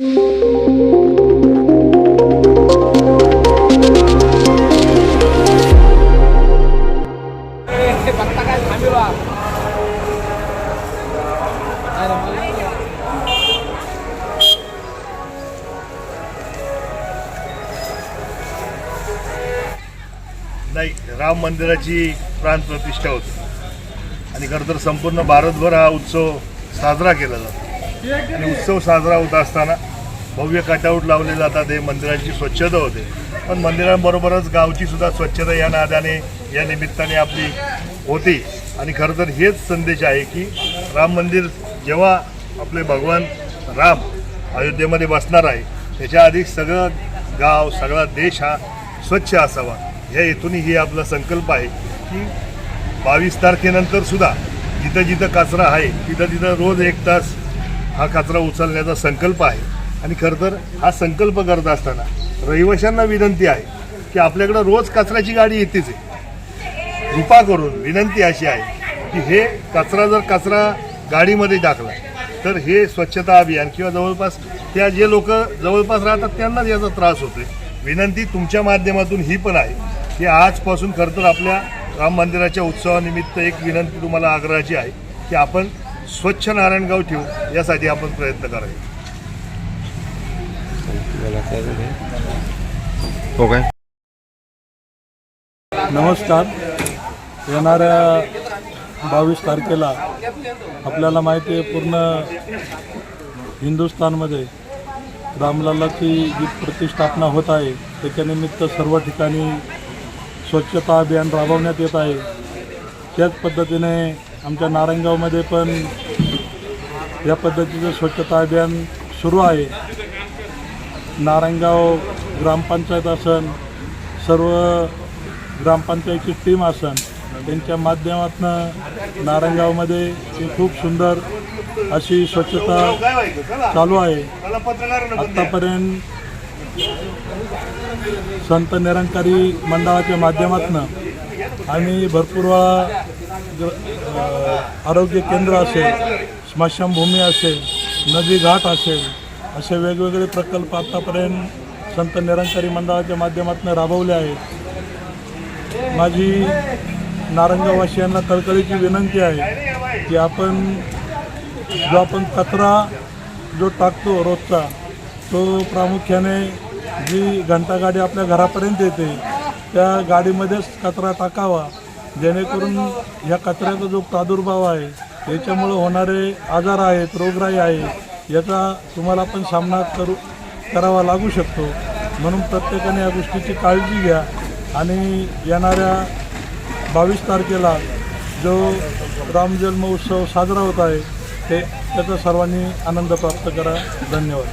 नाही राम मंदिराची प्राण प्रतिष्ठा होती. आणि खरं तर संपूर्ण भारतभर हा उत्सव साजरा केला जातो. आणि उत्सव साजरा होत असताना भव्य कटआउट लावले जातात हे मंदिराची स्वच्छता होते. पण मंदिरांबरोबरच गावची सुद्धा स्वच्छता या नादाने या निमित्ताने आपली होती. आणि खरं तर हेच संदेश आहे की राम मंदिर जेव्हा आपले भगवान राम अयोध्येमध्ये बसणार आहे त्याच्या आधी सगळं गाव सगळा देश हा स्वच्छ असावा. या हेतूनही ही आपला संकल्प आहे की बावीस तारखेनंतर सुद्धा जिथं जिथं कचरा आहे तिथं तिथं रोज एक तास हा कचरा उचलण्याचा संकल्प आहे. आणि खरं तर हा संकल्प करत असताना रहिवाशांना विनंती आहे की आपल्याकडं रोज कचऱ्याची गाडी येतेच आहे. कृपा करून विनंती अशी आहे की हे कचरा जर कचरा गाडीमध्ये टाकला तर हे स्वच्छता अभियान किंवा जवळपास त्या जे लोक जवळपास राहतात त्यांनाच याचा त्रास होतोय. विनंती तुमच्या माध्यमातून ही पण आहे की आजपासून खरं तर आपल्या राम मंदिराच्या उत्सवानिमित्त एक विनंती तुम्हाला आग्रहाची आहे की आपण स्वच्छ नारायणगाव ठेवू यासाठी आपण प्रयत्न करावे. हो काय नमस्कार. येणाऱ्या बावीस तारखेला आपल्याला माहिती आहे पूर्ण हिंदुस्थानमध्ये रामलल्लाची जी प्रतिष्ठापना होत आहे त्याच्यानिमित्त सर्व ठिकाणी स्वच्छता अभियान राबवण्यात येत आहे. त्याच पद्धतीने आमच्या नारायणगावमध्ये पण या पद्धतीचं स्वच्छता अभियान सुरू आहे. नारायणगाव ग्रामपंचायत असन सर्व ग्रामपंचायतची टीम असन त्यांच्या माध्यमातून नारायणगावमध्ये ही खूप सुंदर अशी स्वच्छता चालू आहे. आत्तापर्यंत संत निरंकारी मंडळाच्या माध्यमातून आम्ही भरपूर वेळा आरोग्य केंद्र असेल स्मशानभूमी असेल नदी घाट असेल असे वेगवेगळे प्रकल्प आत्तापर्यंत संत निरंकारी मंडळाच्या माध्यमातून राबवले आहेत. माझी नारंगावासियांना कळकळीची विनंती आहे की आपण जो आपण कचरा जो टाकतो रोजचा तो प्रामुख्याने जी घंटागाडी आपल्या घरापर्यंत येते त्या गाडीमध्येच कचरा टाकावा. जेणेकरून ह्या कचऱ्याचा जो प्रादुर्भाव आहे याच्यामुळं होणारे आजार आहेत रोगराई आहे याचा तुम्हाला आपण सामना करू करावा लागू शकतो. म्हणून प्रत्येकाने या गोष्टीची काळजी घ्या आणि येणाऱ्या बावीस तारखेला जो रामजन्म उत्सव साजरा होत आहे ते त्याचा सर्वांनी आनंद प्राप्त करा. धन्यवाद.